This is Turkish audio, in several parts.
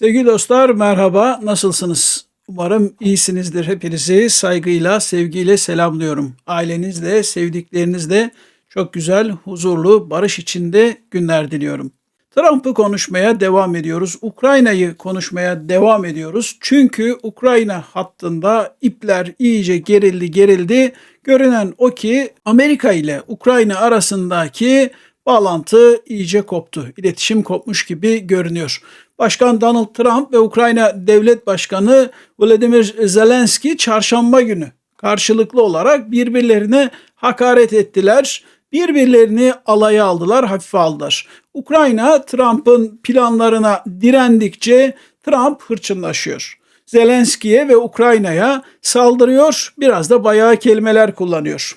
Sevgili dostlar merhaba, nasılsınız? Umarım iyisinizdir. Hepinizi saygıyla, sevgiyle selamlıyorum. Ailenizle, sevdiklerinizle çok güzel, huzurlu, barış içinde günler diliyorum. Trump'ı konuşmaya devam ediyoruz. Ukrayna'yı konuşmaya devam ediyoruz. Çünkü Ukrayna hattında ipler iyice gerildi gerildi. Görünen o ki Amerika ile Ukrayna arasındaki bağlantı iyice koptu. İletişim kopmuş gibi görünüyor. Başkan Donald Trump ve Ukrayna Devlet Başkanı Volodymyr Zelenski çarşamba günü karşılıklı olarak birbirlerine hakaret ettiler. Birbirlerini alaya aldılar, hafife aldılar. Ukrayna Trump'ın planlarına direndikçe Trump hırçınlaşıyor. Zelenski'ye ve Ukrayna'ya saldırıyor, biraz da bayağı kelimeler kullanıyor.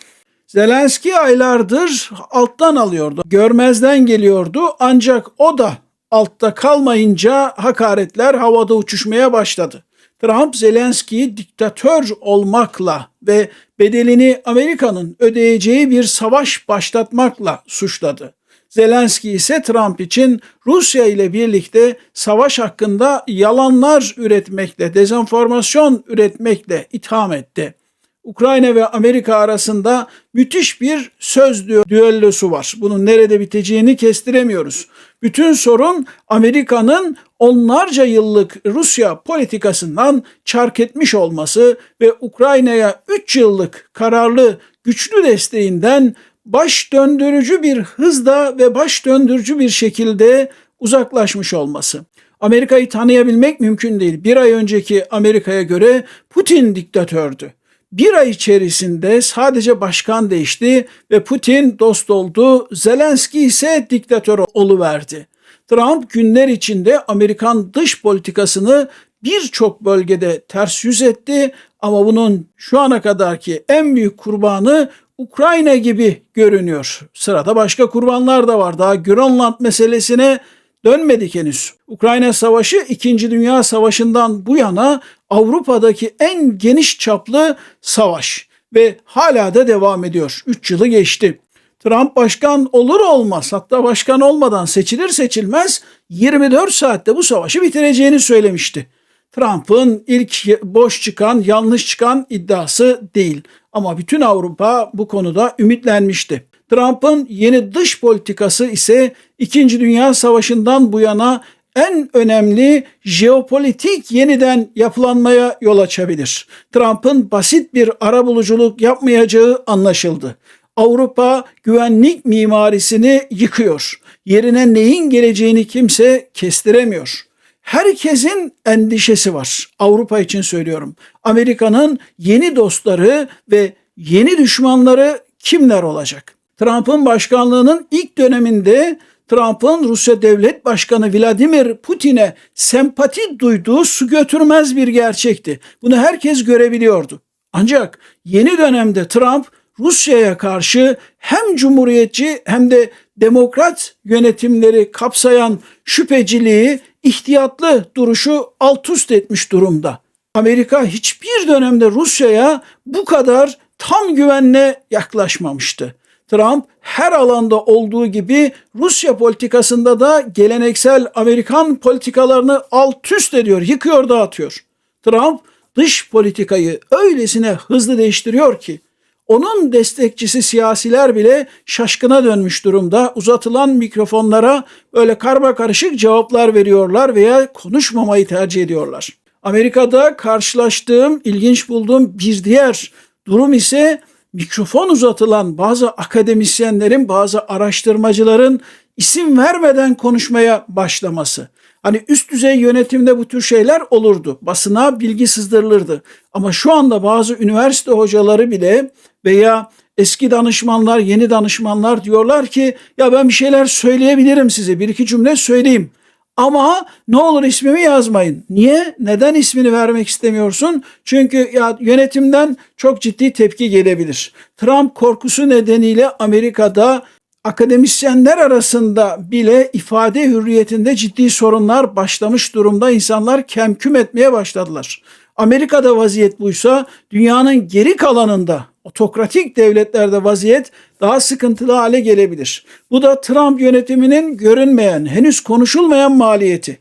Zelenski aylardır alttan alıyordu, görmezden geliyordu ancak o da altta kalmayınca hakaretler havada uçuşmaya başladı. Trump Zelenski'yi diktatör olmakla ve bedelini Amerika'nın ödeyeceği bir savaş başlatmakla suçladı. Zelenski ise Trump için Rusya ile birlikte savaş hakkında yalanlar üretmekle, dezenformasyon üretmekle itham etti. Ukrayna ve Amerika arasında müthiş bir söz düellosu var. Bunun nerede biteceğini kestiremiyoruz. Bütün sorun Amerika'nın onlarca yıllık Rusya politikasından çark etmiş olması ve Ukrayna'ya 3 yıllık kararlı güçlü desteğinden baş döndürücü bir hızda ve baş döndürücü bir şekilde uzaklaşmış olması. Amerika'yı tanıyabilmek mümkün değil. Bir ay önceki Amerika'ya göre Putin diktatördü. Bir ay içerisinde sadece başkan değişti ve Putin dost oldu, Zelenski ise diktatör oluverdi. Trump günler içinde Amerikan dış politikasını birçok bölgede ters yüz etti ama bunun şu ana kadarki en büyük kurbanı Ukrayna gibi görünüyor. Sırada başka kurbanlar da var. Daha Grönland meselesine dönmedik henüz. Ukrayna Savaşı 2. Dünya Savaşı'ndan bu yana Avrupa'daki en geniş çaplı savaş ve hala da devam ediyor. 3 yılı geçti. Trump başkan olur olmaz hatta başkan olmadan seçilir seçilmez 24 saatte bu savaşı bitireceğini söylemişti. Trump'ın ilk boş çıkan, yanlış çıkan iddiası değil. Ama bütün Avrupa bu konuda ümitlenmişti. Trump'ın yeni dış politikası ise 2. Dünya Savaşı'ndan bu yana en önemli jeopolitik yeniden yapılanmaya yol açabilir. Trump'ın basit bir arabuluculuk yapmayacağı anlaşıldı. Avrupa güvenlik mimarisini yıkıyor. Yerine neyin geleceğini kimse kestiremiyor. Herkesin endişesi var. Avrupa için söylüyorum. Amerika'nın yeni dostları ve yeni düşmanları kimler olacak? Trump'ın başkanlığının ilk döneminde Trump'ın Rusya Devlet Başkanı Vladimir Putin'e sempati duyduğu su götürmez bir gerçekti. Bunu herkes görebiliyordu. Ancak yeni dönemde Trump Rusya'ya karşı hem cumhuriyetçi hem de demokrat yönetimleri kapsayan şüpheciliği, ihtiyatlı duruşu alt üst etmiş durumda. Amerika hiçbir dönemde Rusya'ya bu kadar tam güvenle yaklaşmamıştı. Trump her alanda olduğu gibi Rusya politikasında da geleneksel Amerikan politikalarını alt üst ediyor, yıkıyor, dağıtıyor. Trump dış politikayı öylesine hızlı değiştiriyor ki onun destekçisi siyasiler bile şaşkına dönmüş durumda. Uzatılan mikrofonlara böyle karma karışık cevaplar veriyorlar veya konuşmamayı tercih ediyorlar. Amerika'da karşılaştığım, ilginç bulduğum bir diğer durum ise mikrofon uzatılan bazı akademisyenlerin, bazı araştırmacıların isim vermeden konuşmaya başlaması. Hani üst düzey yönetimde bu tür şeyler olurdu. Basına bilgi sızdırılırdı. Ama şu anda bazı üniversite hocaları bile veya eski danışmanlar, yeni danışmanlar diyorlar ki ya ben bir şeyler söyleyebilirim size. Bir iki cümle söyleyeyim. Ama ne olur ismimi yazmayın. Niye? Neden ismini vermek istemiyorsun? Çünkü ya yönetimden çok ciddi tepki gelebilir. Trump korkusu nedeniyle Amerika'da akademisyenler arasında bile ifade hürriyetinde ciddi sorunlar başlamış durumda. İnsanlar kemküm etmeye başladılar. Amerika'da vaziyet buysa dünyanın geri kalanında otokratik devletlerde vaziyet daha sıkıntılı hale gelebilir. Bu da Trump yönetiminin görünmeyen, henüz konuşulmayan maliyeti.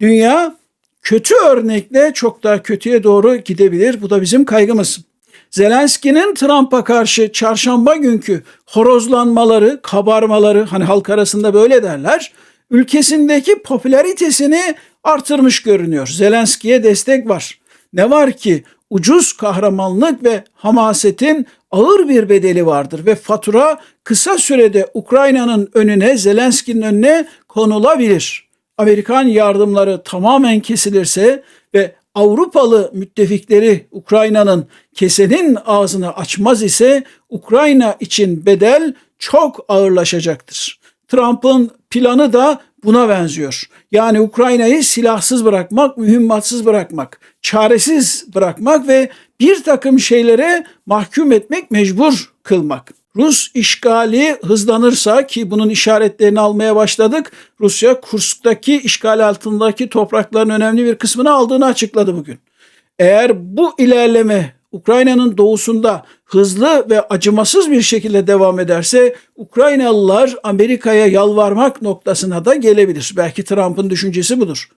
Dünya kötü örnekle çok daha kötüye doğru gidebilir. Bu da bizim kaygımız. Zelenski'nin Trump'a karşı çarşamba günkü horozlanmaları, kabarmaları hani halk arasında böyle derler. Ülkesindeki popülaritesini artırmış görünüyor. Zelenski'ye destek var. Ne var ki ucuz kahramanlık ve hamasetin ağır bir bedeli vardır ve fatura kısa sürede Ukrayna'nın önüne, Zelenski'nin önüne konulabilir. Amerikan yardımları tamamen kesilirse ve Avrupalı müttefikleri Ukrayna'nın kesenin ağzını açmaz ise Ukrayna için bedel çok ağırlaşacaktır. Trump'ın planı da buna benziyor. Yani Ukrayna'yı silahsız bırakmak, mühimmatsız bırakmak, çaresiz bırakmak ve bir takım şeylere mahkum etmek, mecbur kılmak. Rus işgali hızlanırsa ki bunun işaretlerini almaya başladık. Rusya Kursk'taki işgal altındaki toprakların önemli bir kısmını aldığını açıkladı bugün. Eğer bu ilerleme Ukrayna'nın doğusunda hızlı ve acımasız bir şekilde devam ederse Ukraynalılar Amerika'ya yalvarmak noktasına da gelebilir. Belki Trump'ın düşüncesi budur.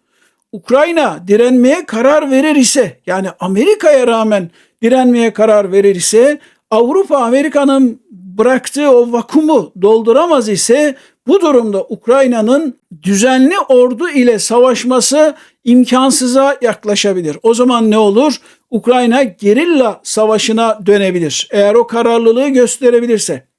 Ukrayna direnmeye karar verir ise yani Amerika'ya rağmen direnmeye karar verir ise Avrupa Amerika'nın bıraktığı o vakumu dolduramaz ise bu durumda Ukrayna'nın düzenli ordu ile savaşması imkansıza yaklaşabilir. O zaman ne olur? Ukrayna gerilla savaşına dönebilir. Eğer o kararlılığı gösterebilirse.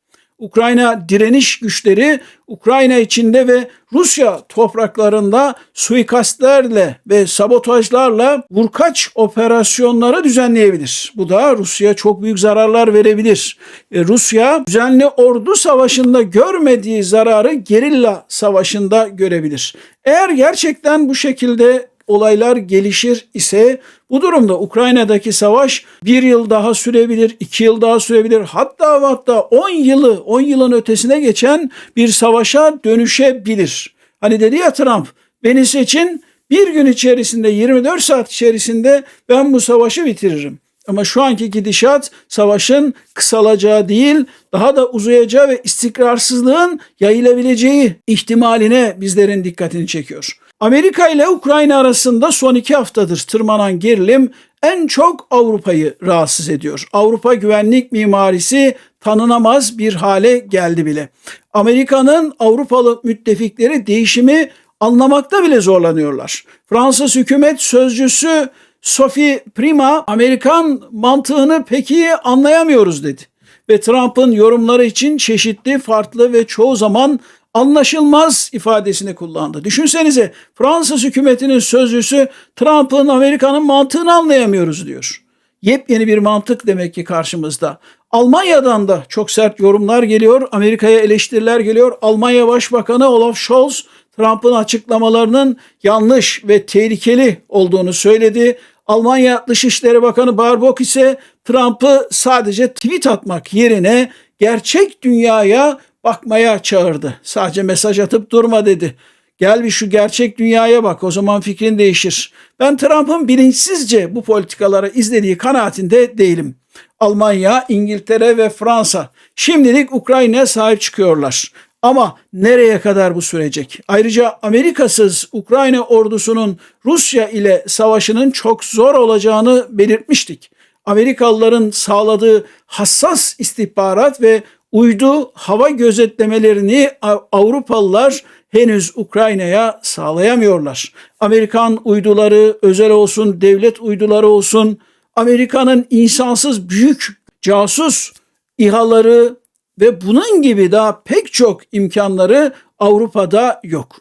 Ukrayna direniş güçleri Ukrayna içinde ve Rusya topraklarında suikastlerle ve sabotajlarla vurkaç operasyonları düzenleyebilir. Bu da Rusya çok büyük zararlar verebilir. E, Rusya düzenli ordu savaşında görmediği zararı gerilla savaşında görebilir. Eğer gerçekten bu şekilde olaylar gelişir ise bu durumda Ukrayna'daki savaş bir yıl daha sürebilir, iki yıl daha sürebilir. Hatta hatta 10 yılı, 10 yılın ötesine geçen bir savaşa dönüşebilir. Hani dedi ya Trump, beni seçin bir gün içerisinde 24 saat içerisinde ben bu savaşı bitiririm. Ama şu anki gidişat savaşın kısalacağı değil, daha da uzayacağı ve istikrarsızlığın yayılabileceği ihtimaline bizlerin dikkatini çekiyor. Amerika ile Ukrayna arasında son iki haftadır tırmanan gerilim en çok Avrupa'yı rahatsız ediyor. Avrupa güvenlik mimarisi tanınamaz bir hale geldi bile. Amerika'nın Avrupalı müttefikleri değişimi anlamakta bile zorlanıyorlar. Fransız hükümet sözcüsü Sophie Prima Amerikan mantığını pek iyi anlayamıyoruz dedi. Ve Trump'ın yorumları için çeşitli, farklı ve çoğu zaman anlaşılmaz ifadesini kullandı. Düşünsenize Fransız hükümetinin sözcüsü Trump'ın Amerika'nın mantığını anlayamıyoruz diyor. Yepyeni bir mantık demek ki karşımızda. Almanya'dan da çok sert yorumlar geliyor. Amerika'ya eleştiriler geliyor. Almanya Başbakanı Olaf Scholz Trump'ın açıklamalarının yanlış ve tehlikeli olduğunu söyledi. Almanya Dışişleri Bakanı Baerbock ise Trump'ı sadece tweet atmak yerine gerçek dünyaya bakmaya çağırdı. Sadece mesaj atıp durma dedi. Gel bir şu gerçek dünyaya bak o zaman fikrin değişir. Ben Trump'ın bilinçsizce bu politikaları izlediği kanaatinde değilim. Almanya, İngiltere ve Fransa şimdilik Ukrayna'ya sahip çıkıyorlar. Ama nereye kadar bu sürecek? Ayrıca Amerikasız Ukrayna ordusunun Rusya ile savaşının çok zor olacağını belirtmiştik. Amerikalıların sağladığı hassas istihbarat ve uydu hava gözetlemelerini Avrupalılar henüz Ukrayna'ya sağlayamıyorlar. Amerikan uyduları özel olsun, devlet uyduları olsun, Amerika'nın insansız büyük casus İHA'ları ve bunun gibi daha pek çok imkanları Avrupa'da yok.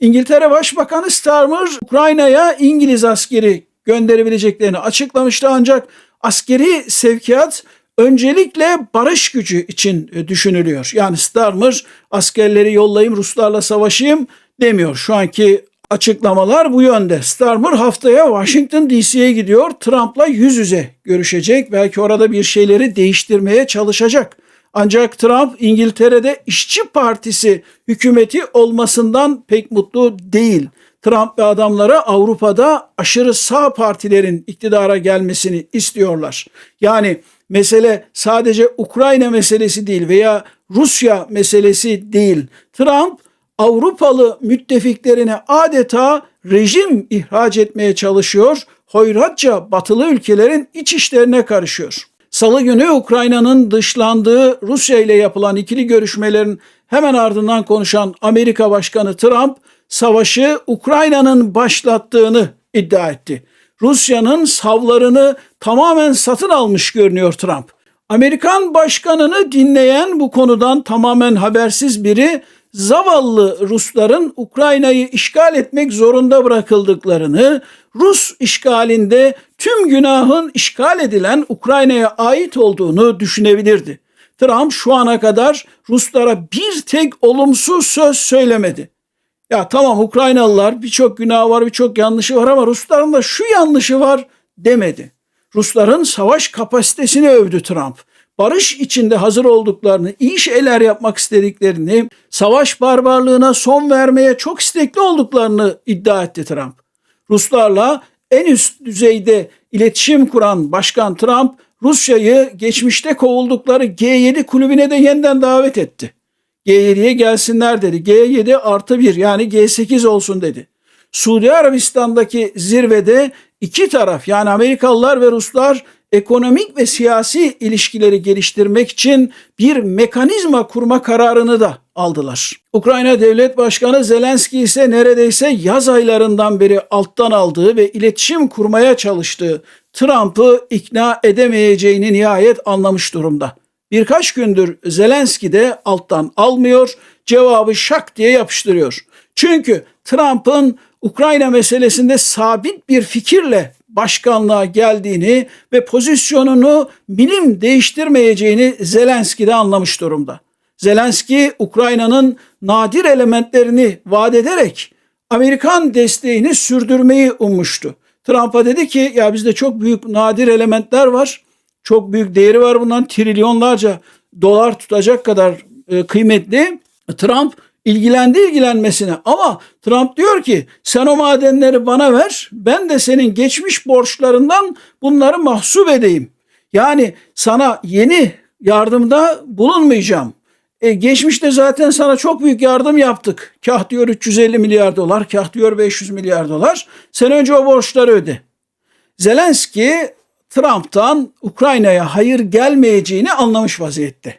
İngiltere Başbakanı Starmer Ukrayna'ya İngiliz askeri gönderebileceklerini açıklamıştı ancak askeri sevkiyat öncelikle barış gücü için e, düşünülüyor. Yani Starmer askerleri yollayayım Ruslarla savaşayım demiyor. Şu anki açıklamalar bu yönde. Starmer haftaya Washington DC'ye gidiyor. Trump'la yüz yüze görüşecek. Belki orada bir şeyleri değiştirmeye çalışacak. Ancak Trump İngiltere'de işçi partisi hükümeti olmasından pek mutlu değil. Trump ve adamları Avrupa'da aşırı sağ partilerin iktidara gelmesini istiyorlar. Yani mesele sadece Ukrayna meselesi değil veya Rusya meselesi değil. Trump Avrupalı müttefiklerine adeta rejim ihraç etmeye çalışıyor, hoyratça batılı ülkelerin iç işlerine karışıyor. Salı günü Ukrayna'nın dışlandığı Rusya ile yapılan ikili görüşmelerin hemen ardından konuşan Amerika Başkanı Trump, savaşı Ukrayna'nın başlattığını iddia etti. Rusya'nın savlarını tamamen satın almış görünüyor Trump. Amerikan başkanını dinleyen bu konudan tamamen habersiz biri zavallı Rusların Ukrayna'yı işgal etmek zorunda bırakıldıklarını, Rus işgalinde tüm günahın işgal edilen Ukrayna'ya ait olduğunu düşünebilirdi. Trump şu ana kadar Ruslara bir tek olumsuz söz söylemedi. Ya tamam Ukraynalılar birçok günah var, birçok yanlışı var ama Rusların da şu yanlışı var demedi. Rusların savaş kapasitesini övdü Trump. Barış içinde hazır olduklarını, iyi şeyler yapmak istediklerini, savaş barbarlığına son vermeye çok istekli olduklarını iddia etti Trump. Ruslarla en üst düzeyde iletişim kuran Başkan Trump, Rusya'yı geçmişte kovuldukları G7 kulübüne de yeniden davet etti. G7'ye gelsinler dedi. G7 artı 1 yani G8 olsun dedi. Suudi Arabistan'daki zirvede iki taraf yani Amerikalılar ve Ruslar ekonomik ve siyasi ilişkileri geliştirmek için bir mekanizma kurma kararını da aldılar. Ukrayna Devlet Başkanı Zelenski ise neredeyse yaz aylarından beri alttan aldığı ve iletişim kurmaya çalıştığı Trump'ı ikna edemeyeceğini nihayet anlamış durumda. Birkaç gündür Zelenski de alttan almıyor, cevabı şak diye yapıştırıyor. Çünkü Trump'ın Ukrayna meselesinde sabit bir fikirle başkanlığa geldiğini ve pozisyonunu milim değiştirmeyeceğini Zelenski de anlamış durumda. Zelenski Ukrayna'nın nadir elementlerini vaat ederek Amerikan desteğini sürdürmeyi ummuştu. Trump'a dedi ki ya bizde çok büyük nadir elementler var. Çok büyük değeri var bundan trilyonlarca dolar tutacak kadar e, kıymetli. Trump ilgilendi ilgilenmesine ama Trump diyor ki sen o madenleri bana ver ben de senin geçmiş borçlarından bunları mahsup edeyim. Yani sana yeni yardımda bulunmayacağım. E, geçmişte zaten sana çok büyük yardım yaptık. Kah diyor 350 milyar dolar, kah diyor 500 milyar dolar. Sen önce o borçları öde. Zelenski Trump'tan Ukrayna'ya hayır gelmeyeceğini anlamış vaziyette.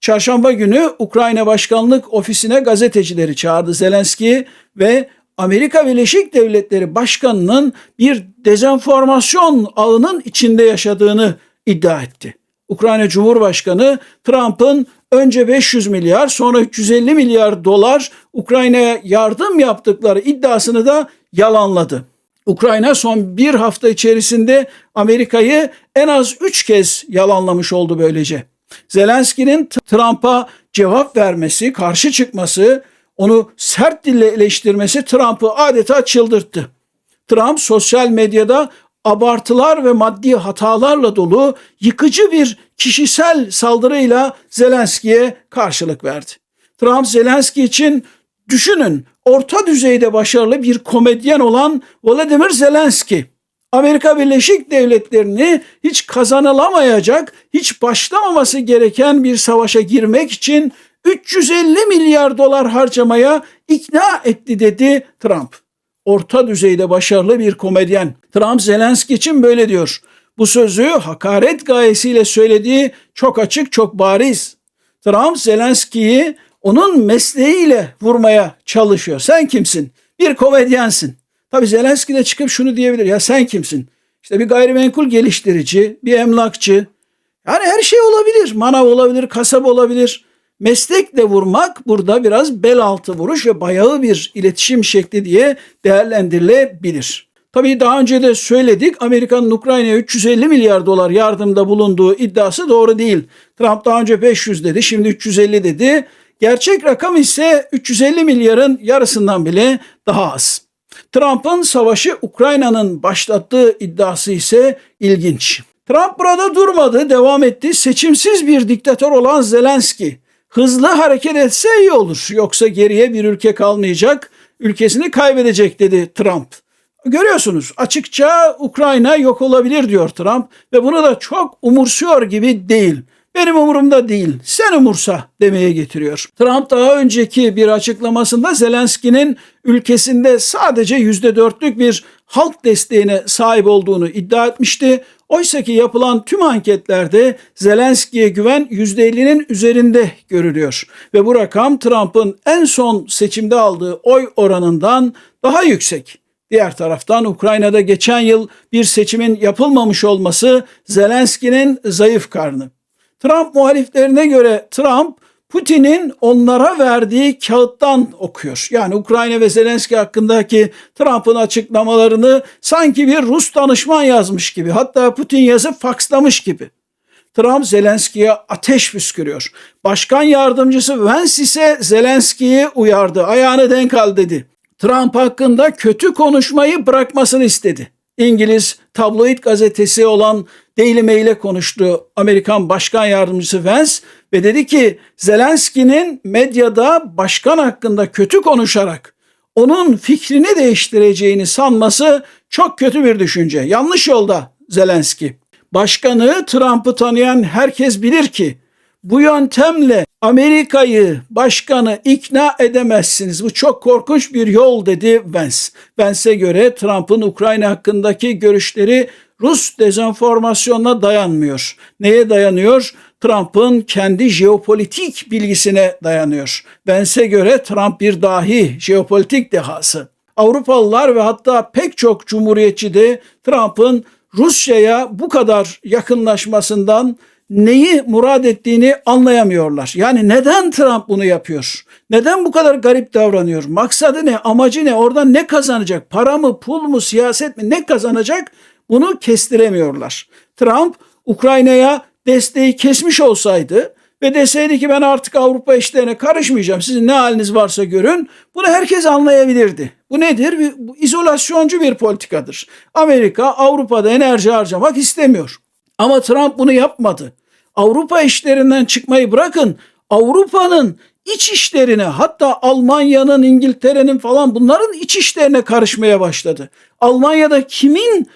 Çarşamba günü Ukrayna Başkanlık Ofisi'ne gazetecileri çağırdı Zelenski ve Amerika Birleşik Devletleri Başkanı'nın bir dezenformasyon ağının içinde yaşadığını iddia etti. Ukrayna Cumhurbaşkanı Trump'ın önce 500 milyar sonra 350 milyar dolar Ukrayna'ya yardım yaptıkları iddiasını da yalanladı. Ukrayna son bir hafta içerisinde Amerika'yı en az üç kez yalanlamış oldu böylece. Zelenski'nin Trump'a cevap vermesi, karşı çıkması, onu sert dille eleştirmesi Trump'ı adeta çıldırttı. Trump sosyal medyada abartılar ve maddi hatalarla dolu yıkıcı bir kişisel saldırıyla Zelenski'ye karşılık verdi. Trump Zelenski için düşünün orta düzeyde başarılı bir komedyen olan Volodymyr Zelenski Amerika Birleşik Devletleri'ni hiç kazanılamayacak, hiç başlamaması gereken bir savaşa girmek için 350 milyar dolar harcamaya ikna etti dedi Trump. Orta düzeyde başarılı bir komedyen. Trump Zelenski için böyle diyor. Bu sözü hakaret gayesiyle söylediği çok açık, çok bariz. Trump Zelenski'yi onun mesleğiyle vurmaya çalışıyor. Sen kimsin? Bir komedyensin. Tabi Zelenski de çıkıp şunu diyebilir. Ya sen kimsin? İşte bir gayrimenkul geliştirici, bir emlakçı. Yani her şey olabilir. Manav olabilir, kasap olabilir. Meslekle vurmak burada biraz bel altı vuruş ve bayağı bir iletişim şekli diye değerlendirilebilir. Tabii daha önce de söyledik Amerika'nın Ukrayna'ya 350 milyar dolar yardımda bulunduğu iddiası doğru değil. Trump daha önce 500 dedi şimdi 350 dedi. Gerçek rakam ise 350 milyarın yarısından bile daha az. Trump'ın savaşı Ukrayna'nın başlattığı iddiası ise ilginç. Trump burada durmadı, devam etti. Seçimsiz bir diktatör olan Zelenski hızlı hareket etse iyi olur. Yoksa geriye bir ülke kalmayacak, ülkesini kaybedecek dedi Trump. Görüyorsunuz açıkça Ukrayna yok olabilir diyor Trump ve bunu da çok umursuyor gibi değil. Benim umurumda değil sen umursa demeye getiriyor. Trump daha önceki bir açıklamasında Zelenski'nin ülkesinde sadece %4'lük bir halk desteğine sahip olduğunu iddia etmişti. Oysa ki yapılan tüm anketlerde Zelenski'ye güven %50'nin üzerinde görülüyor. Ve bu rakam Trump'ın en son seçimde aldığı oy oranından daha yüksek. Diğer taraftan Ukrayna'da geçen yıl bir seçimin yapılmamış olması Zelenski'nin zayıf karnı. Trump muhaliflerine göre Trump Putin'in onlara verdiği kağıttan okuyor. Yani Ukrayna ve Zelenski hakkındaki Trump'ın açıklamalarını sanki bir Rus danışman yazmış gibi. Hatta Putin yazıp fakslamış gibi. Trump Zelenski'ye ateş püskürüyor. Başkan yardımcısı Vance ise Zelenski'yi uyardı. Ayağını denk al dedi. Trump hakkında kötü konuşmayı bırakmasını istedi. İngiliz tabloid gazetesi olan Daily Mail'e konuştu Amerikan Başkan Yardımcısı Vance ve dedi ki Zelenski'nin medyada başkan hakkında kötü konuşarak onun fikrini değiştireceğini sanması çok kötü bir düşünce. Yanlış yolda Zelenski. Başkanı Trump'ı tanıyan herkes bilir ki bu yöntemle Amerika'yı, başkanı ikna edemezsiniz. Bu çok korkunç bir yol dedi Vance. Vance'e göre Trump'ın Ukrayna hakkındaki görüşleri Rus dezenformasyonuna dayanmıyor. Neye dayanıyor? Trump'ın kendi jeopolitik bilgisine dayanıyor. Vance'e göre Trump bir dahi, jeopolitik dehası. Avrupalılar ve hatta pek çok cumhuriyetçi de Trump'ın Rusya'ya bu kadar yakınlaşmasından neyi murad ettiğini anlayamıyorlar. Yani neden Trump bunu yapıyor? Neden bu kadar garip davranıyor? Maksadı ne? Amacı ne? Oradan ne kazanacak? Para mı, pul mu, siyaset mi? Ne kazanacak? Bunu kestiremiyorlar. Trump Ukrayna'ya desteği kesmiş olsaydı ve deseydi ki ben artık Avrupa işlerine karışmayacağım. Sizin ne haliniz varsa görün. Bunu herkes anlayabilirdi. Bu nedir? Bu izolasyoncu bir politikadır. Amerika Avrupa'da enerji harcamak istemiyor. Ama Trump bunu yapmadı. Avrupa işlerinden çıkmayı bırakın. Avrupa'nın iç işlerine hatta Almanya'nın, İngiltere'nin falan bunların iç işlerine karışmaya başladı. Almanya'da kimin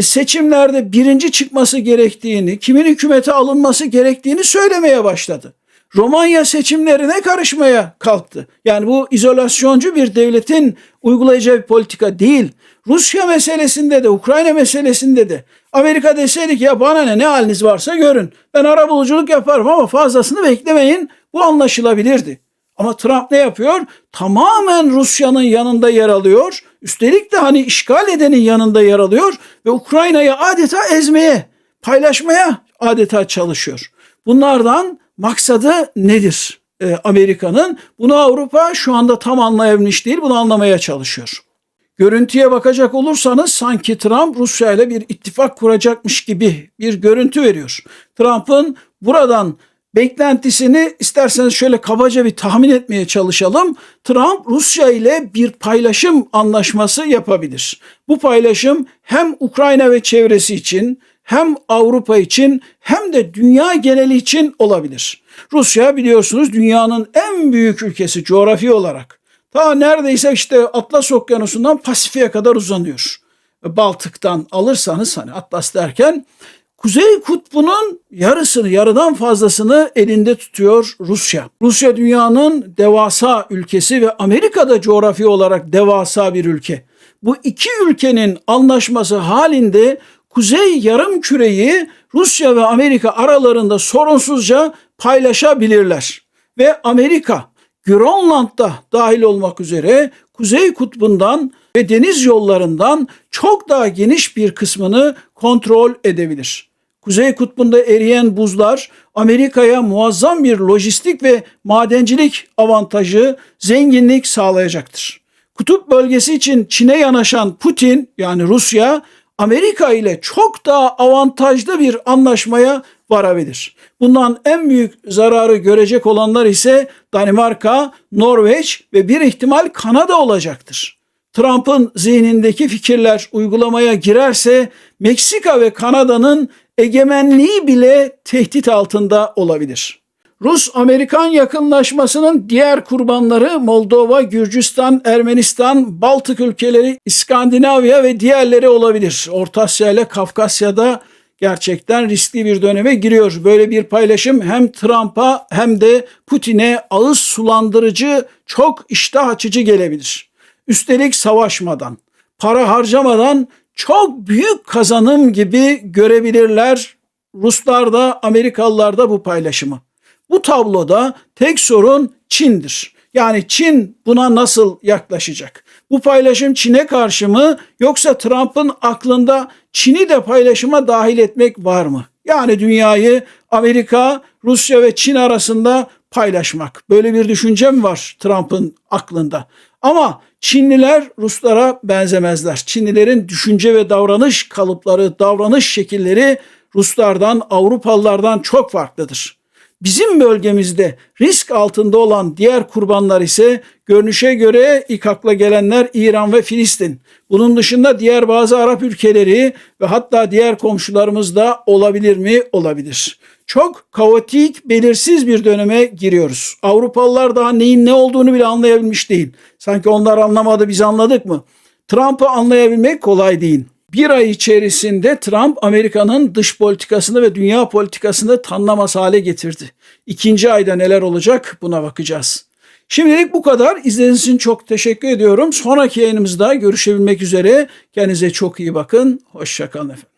seçimlerde birinci çıkması gerektiğini, kimin hükümete alınması gerektiğini söylemeye başladı. Romanya seçimlerine karışmaya kalktı. Yani bu izolasyoncu bir devletin uygulayacağı bir politika değil. Rusya meselesinde de, Ukrayna meselesinde de Amerika deseydi ki ya bana ne ne haliniz varsa görün. Ben arabuluculuk yaparım ama fazlasını beklemeyin. Bu anlaşılabilirdi. Ama Trump ne yapıyor? Tamamen Rusya'nın yanında yer alıyor. Üstelik de hani işgal edenin yanında yer alıyor ve Ukrayna'yı adeta ezmeye, paylaşmaya adeta çalışıyor. Bunlardan maksadı nedir? Ee, Amerika'nın bunu Avrupa şu anda tam anlayabilmiş değil. Bunu anlamaya çalışıyor. Görüntüye bakacak olursanız sanki Trump Rusya ile bir ittifak kuracakmış gibi bir görüntü veriyor. Trump'ın buradan beklentisini isterseniz şöyle kabaca bir tahmin etmeye çalışalım. Trump Rusya ile bir paylaşım anlaşması yapabilir. Bu paylaşım hem Ukrayna ve çevresi için hem Avrupa için hem de dünya geneli için olabilir. Rusya biliyorsunuz dünyanın en büyük ülkesi coğrafi olarak. Ta neredeyse işte Atlas Okyanusu'ndan Pasifik'e kadar uzanıyor. Baltık'tan alırsanız hani Atlas derken Kuzey Kutbu'nun yarısını, yarıdan fazlasını elinde tutuyor Rusya. Rusya dünyanın devasa ülkesi ve Amerika'da coğrafi olarak devasa bir ülke. Bu iki ülkenin anlaşması halinde Kuzey yarım küreyi Rusya ve Amerika aralarında sorunsuzca paylaşabilirler. Ve Amerika Grönland'da dahil olmak üzere Kuzey Kutbu'ndan ve deniz yollarından çok daha geniş bir kısmını kontrol edebilir. Kuzey Kutbu'nda eriyen buzlar Amerika'ya muazzam bir lojistik ve madencilik avantajı, zenginlik sağlayacaktır. Kutup bölgesi için Çin'e yanaşan Putin yani Rusya Amerika ile çok daha avantajlı bir anlaşmaya varabilir. Bundan en büyük zararı görecek olanlar ise Danimarka, Norveç ve bir ihtimal Kanada olacaktır. Trump'ın zihnindeki fikirler uygulamaya girerse Meksika ve Kanada'nın egemenliği bile tehdit altında olabilir. Rus-Amerikan yakınlaşmasının diğer kurbanları Moldova, Gürcistan, Ermenistan, Baltık ülkeleri, İskandinavya ve diğerleri olabilir. Orta Asya ile Kafkasya'da gerçekten riskli bir döneme giriyor. Böyle bir paylaşım hem Trump'a hem de Putin'e ağız sulandırıcı, çok iştah açıcı gelebilir. Üstelik savaşmadan, para harcamadan çok büyük kazanım gibi görebilirler Ruslar da Amerikalılar da bu paylaşımı. Bu tabloda tek sorun Çin'dir. Yani Çin buna nasıl yaklaşacak? Bu paylaşım Çin'e karşı mı yoksa Trump'ın aklında Çin'i de paylaşıma dahil etmek var mı? Yani dünyayı Amerika, Rusya ve Çin arasında paylaşmak. Böyle bir düşünce mi var Trump'ın aklında? Ama Çinliler Ruslara benzemezler. Çinlilerin düşünce ve davranış kalıpları, davranış şekilleri Ruslardan, Avrupalılardan çok farklıdır. Bizim bölgemizde risk altında olan diğer kurbanlar ise görünüşe göre ilk akla gelenler İran ve Filistin. Bunun dışında diğer bazı Arap ülkeleri ve hatta diğer komşularımız da olabilir mi? Olabilir. Çok kaotik, belirsiz bir döneme giriyoruz. Avrupalılar daha neyin ne olduğunu bile anlayabilmiş değil. Sanki onlar anlamadı biz anladık mı? Trump'ı anlayabilmek kolay değil. Bir ay içerisinde Trump Amerika'nın dış politikasını ve dünya politikasını tanınamaz hale getirdi. İkinci ayda neler olacak buna bakacağız. Şimdilik bu kadar. İzlediğiniz için çok teşekkür ediyorum. Sonraki yayınımızda görüşebilmek üzere. Kendinize çok iyi bakın. Hoşçakalın efendim.